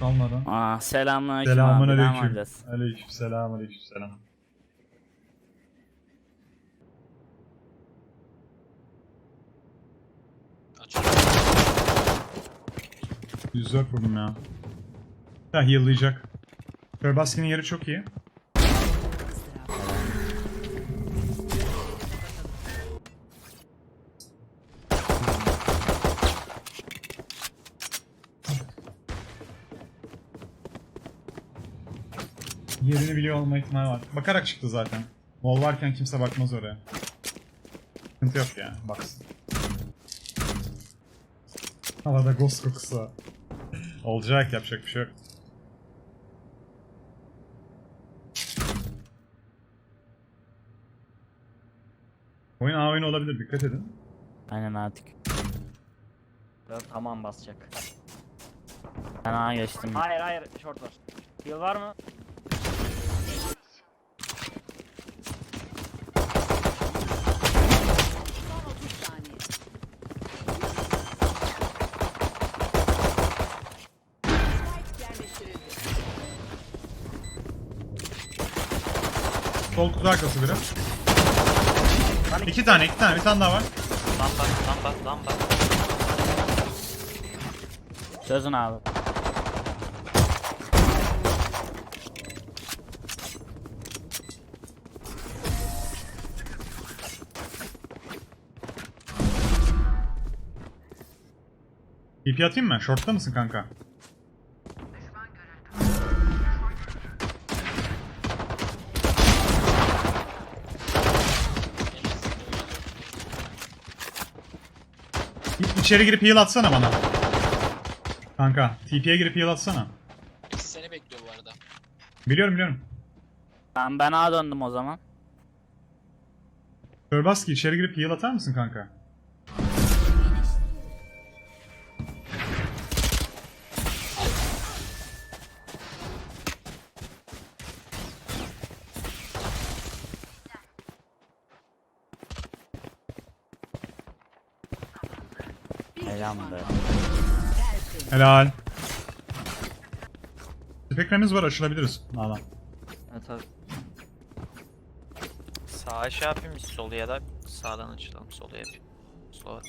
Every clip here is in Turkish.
kalmadan. Aa selamünaleyküm. Devam aleyküm. selam aleyküm selam. 104 vurdum ya. Ya heal'layacak. Körbaski'nin yeri çok iyi. Yerini biliyor olma ihtimali var. Bakarak çıktı zaten. Wall varken kimse bakmaz oraya. Sıkıntı yok yani. Baksın. Havada ghost kokusu var. Olacak yapacak bir şey yok. Oyun A oyunu olabilir dikkat edin. Aynen artık. Tamam basacak. Ben A'ya geçtim. Hayır hayır short var. Heal var mı? Sol kutu arkası biri. Lan İki tane iki tane bir tane daha var. Lamba, lamba, lamba. Çözün abi. TP atayım mı? Short'ta mısın kanka? İ- İçeri girip heal atsana bana. Kanka, TP'ye girip heal atsana. İkisi seni bekliyor bu arada. Biliyorum biliyorum. Ben, ben A döndüm o zaman. Körbaski içeri girip heal atar mısın kanka? Selam be. Helal. Spektremiz var açılabiliriz. Ağlam. Evet abi. Sağa şey yapayım solu ya da sağdan açılalım solu yapayım. Sola.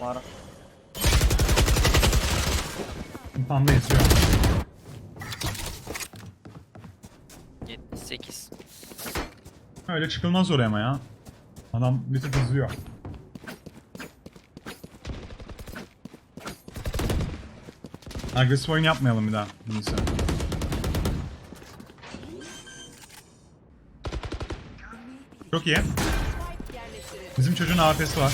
Var. Panda yetiyor. 78. Öyle çıkılmaz oraya ama ya. Adam bir tık hızlıyor. Agresif oyun yapmayalım bir daha. Neyse. Çok iyi. Bizim çocuğun AP'si var.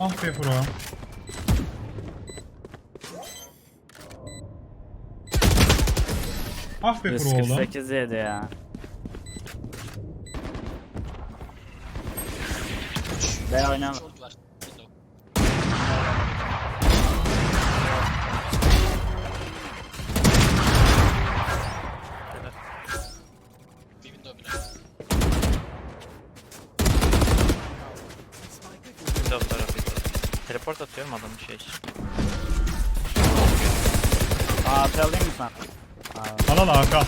Ah be pro. Ah be pro oğlum. 148 yedi ya. B oynama. Short var. Bir window bile. Window tarafı. Teleport atıyorum adamın şey için. A alayım mı sen? Aa, Al al AK.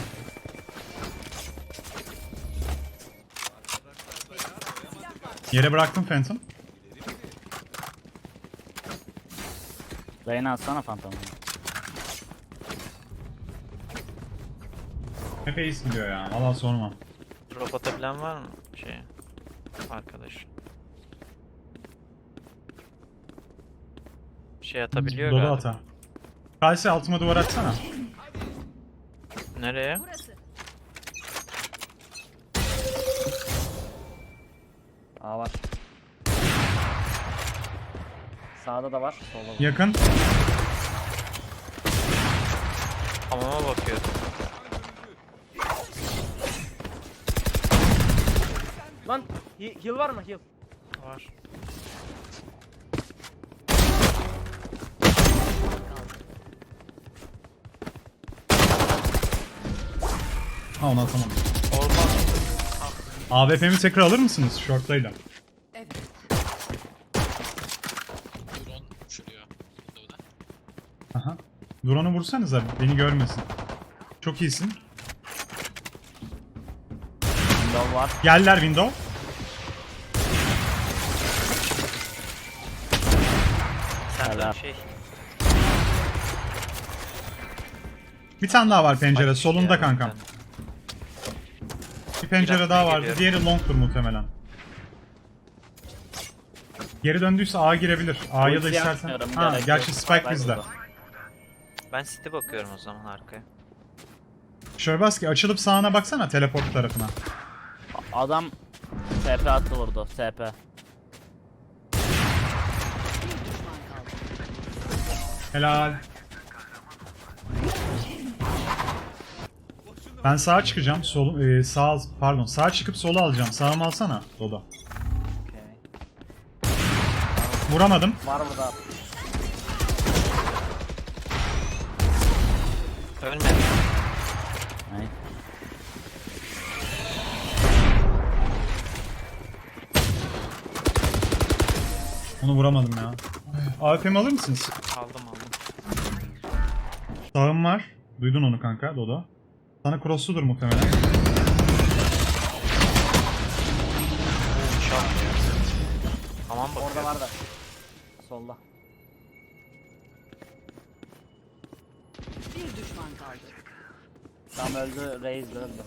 Yere bıraktım Phantom. Reyna atsana fantomu. Hep ace gidiyor ya. Allah sorma. Drop atabilen var mı? Şey. Arkadaş. Şey atabiliyor Dodo galiba. ata. Kalsi altıma duvar atsana. Nereye? A var. Sağda da var. Solda da. Yakın. Hamama bakıyor. Lan he- heal var mı? Heal. Var. Ha onu atamadım. Orman. AWP'mi tekrar alır mısınız? Short'tayla. Drone uçuruyor. Window'da. Aha. Drone'u vursanıza beni görmesin. Çok iyisin. Window var. Geldiler window. Helal. şey. Bir tane daha var pencere solunda kankam. Pencere Biraz daha vardı. geliyorum. Diğeri long'tur muhtemelen. Geri döndüyse A girebilir. A'ya da istersen. Ha, gerçi. Spike bizde. Ben City bakıyorum o zaman arkaya. Şöyle açılıp sağına baksana teleport tarafına. Adam TP attı vurdu. TP. Helal. Ben sağa çıkacağım. Sol e, sağ pardon sağa çıkıp sola alacağım. Sağımı alsana Dodo. Okey. Vuramadım. Var burada. Ölme. Ay. Onu vuramadım ya. AWP'mi alır mısınız? Aldım aldım. Sağım var. Duydun onu kanka Dodo. Sana cross'ludur muhtemelen. Aman bak. Orada var da. Solda. Bir düşman kaldı. Tam öldü. Reis de öldü.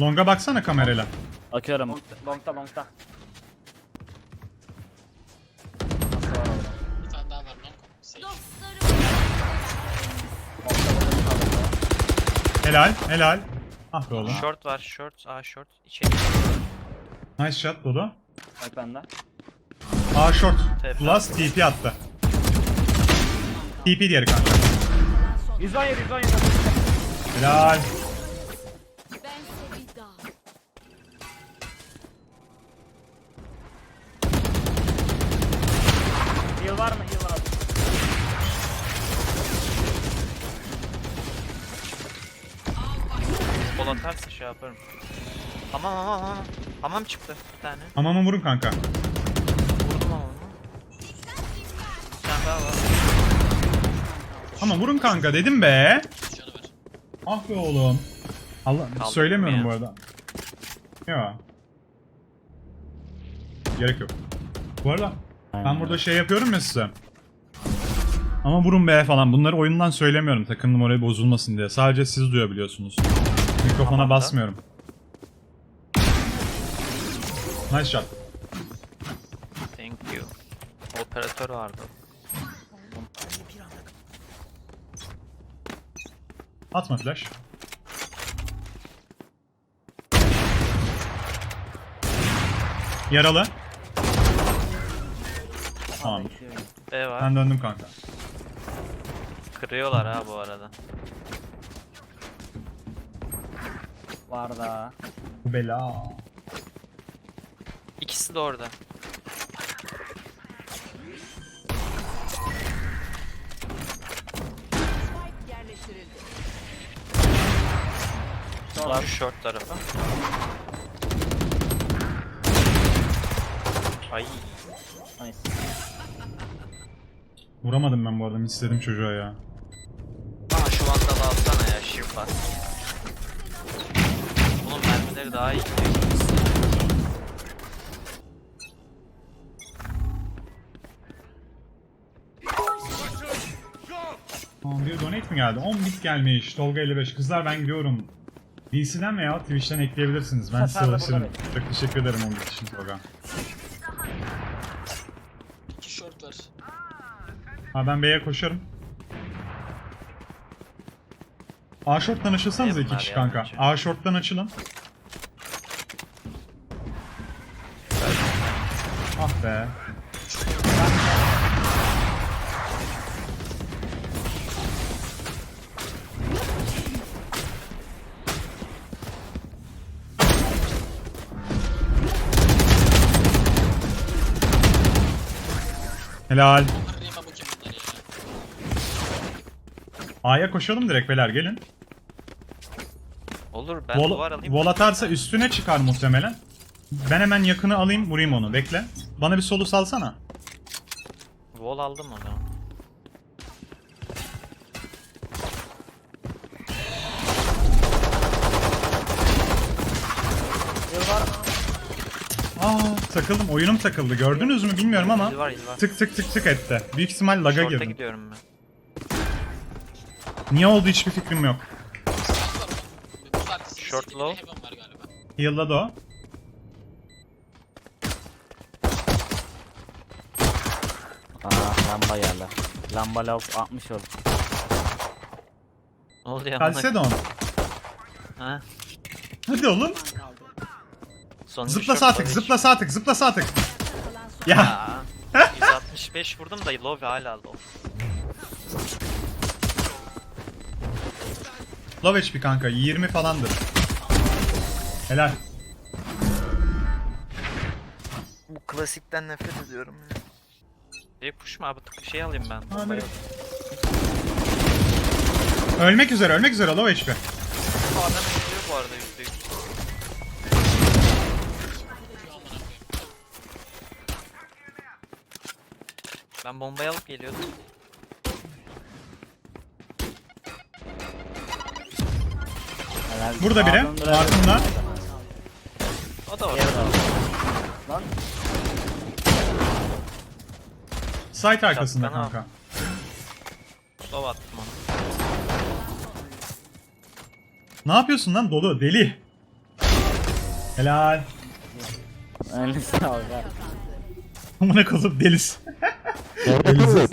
Long'a baksana kamerayla. Bakıyorum. Longta longta. Bir tane daha var long. Sage. Helal, helal. Ah be oğlum. Short var short. Aa short. İçeri. Nice shot Dodo. Bak bende. A short. TP. Plus TP attı. TP diğeri kanka. 117 117. Helal. Yaparım. Hamam hamam hamam. Hamam çıktı bir tane. Hamama vurun kanka. Vurdum hamamı. Bir tane daha var. Ama vurun kanka dedim be. Ah be oğlum. Allah Kaldı söylemiyorum mı bu ya? arada. Ya. Gerek yok. Bu arada ben burada şey yapıyorum ya size. Ama vurun be falan. Bunları oyundan söylemiyorum takımın morali bozulmasın diye. Sadece siz duyabiliyorsunuz. Mikrofona Tamam da. basmıyorum. Nice shot. Thank you. Operatör vardı. Atma flash. Yaralı. Tamam. B var. Ben döndüm kanka. Kırıyorlar ha bu arada. Var da. Bu bela. İkisi de orada. Spike yerleştirildi. Şu short tarafı. Ay. Nice. Vuramadım ben bu arada. istedim çocuğa ya. Aa şu vandalı alsana ya shield bas. Bunun mermileri daha iyi gidiyor. Tamam bir donate mi geldi? 10 bit gelmiş. Tolga 55. Kızlar ben gidiyorum. DC'den veya Twitch'ten ekleyebilirsiniz. Ben size ulaşırım. Çok teşekkür ederim 10 bit için Tolga. İki short var. Ha ben B'ye koşarım. A short'tan açılsanız iki kişi kanka. A short'tan açılın. Ah be. Helal. A'ya koşalım direkt beyler gelin. Olur ben duvar Vol, alayım. vol atarsa üstüne çıkar muhtemelen. Ben hemen yakını alayım vurayım onu bekle. Bana bir solu salsana. Wall aldım o zaman. Aa takıldım oyunum takıldı gördünüz mü bilmiyorum ama var var. tık tık tık tık etti. Büyük ihtimal laga Short'a girdim. gidiyorum ben. Niye oldu hiçbir fikrim yok. Short low. Heal'ladı o. Aa lamba geldi. Lamba lav 60 oldu. Ne oldu ya? Kalsedon. Ha? Hadi oğlum. Sonuncu Zıpla short sağ tık low zıpla sağ tık zıpla sağ tık. Kalan son Ya Aa, 165 vurdum da low hala low. Low HP kanka 20 falandır. Helal. Bu klasikten nefret ediyorum ya. Bir push mu abi tık şey alayım ben. Abi. bombayı. Ölmek üzere ölmek üzere low HP. Bu adam ölüyor bu arada yüzde yüz. Ben bombayı alıp geliyordum. Burada biri. Markımda. O da de orada. Lan Site arkasında Şapkanı al. kanka. Slow attım onu. Ne yapıyorsun lan dolu deli. Helal. Eline sağlık. Amına koyup deliz. deliz.